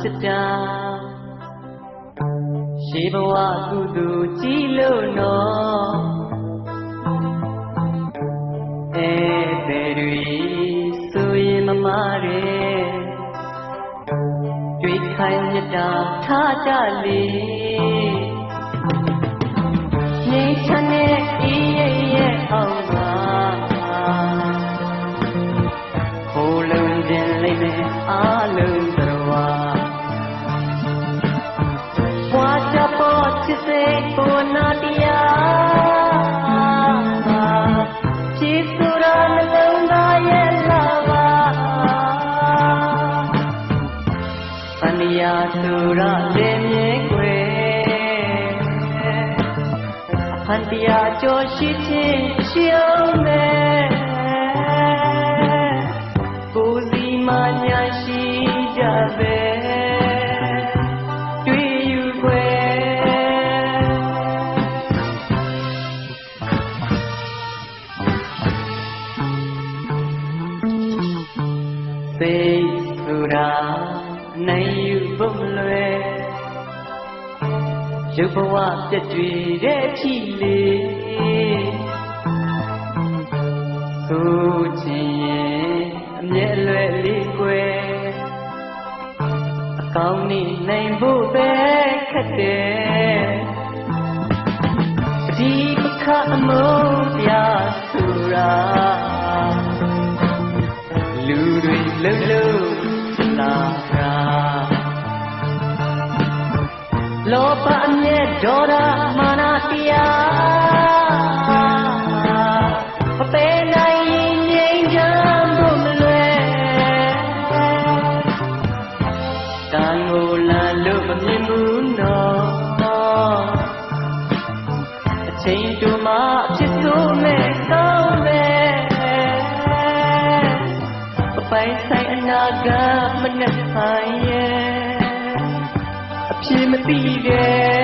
ဖြစ်တာရှိဘဝကုသိုလ်ကြီးလို့နော်ဧည့်သည်တွေဆိုရင်မမတွေတွေ့ခိုင်းမြတ်တာထားကြလေငြိမ်းချမ်းတဲ့အေးရဲ့ရဲ့အောင်ပါဟိုလုံးခြင်းလိမ့်မယ်အားလုံး သားရဲ့လာပါအနိယာဆိုရလည်းမြဲွယ်အဖန်တရားကြောရှိခြင်းရှိအောင်မယ် နိုင်ယူဖို့မလွယ်ရုပ်ဘဝပြည့်ကြွယ်တဲ့အချီလေးဆိုချင်ရင်အမျက်လွယ်လေးကွယ်အကောင်းနေနိုင်ဖို့ပဲခက်တယ်ဒီပခအမုန်းတရားဆိုတာ လောဘအမျက်ဒေါသမာနတရားမပေနိုင်ရင်ငြိမ်းချမ်းဖို့မလွယ်တန်ကိုလာလို့မမြင်ဘူးနော်အချိန်တူမှအဖြစ်ဆိုးမဲ့ကောင်းမဲ့ပပိုင်ဆိုင်အနာဂတ်မနဲ့ဆိုင် ရဲ့အ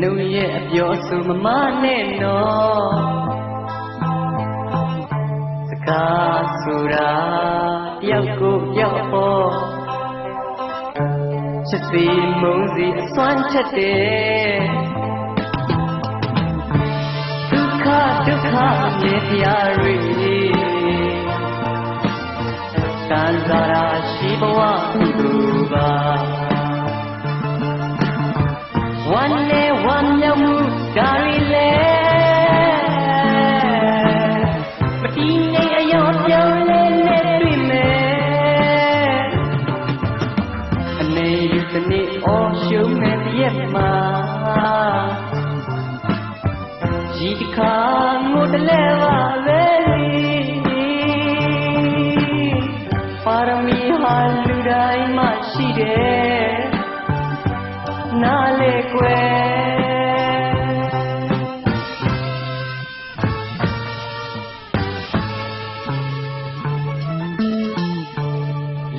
နှုတ်ရဲ့အပြောဆိုမမနဲ့နော်စကားဆိုတာတယောက်ကိုတယောက်ပေါ်ချစ်စီမုန်းစီအစွမ်းချက်တယ်ဒုက္ခဒုက္ခအမြဲတရားတွေ ရက်မှာဒီတစ်ခါငိုတလဲပါပဲလေပါရမီဟာလူတိုင်းမှရှိတယ်နားလေကွယ်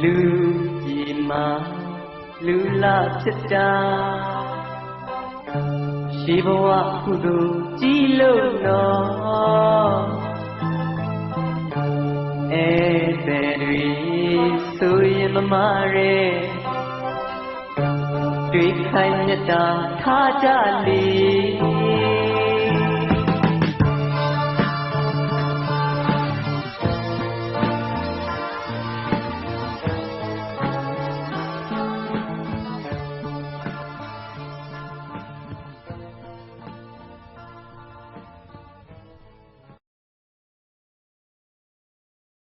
လူကြီးမှာ လူလာဖြစ်တာရှိဘဝကုသိုလ်ကြီးလို့နော်ဧည့်သည်တွေဆိုရင်မမရဲတွေ့ခိုင်းမြတ်တာထားကြလေ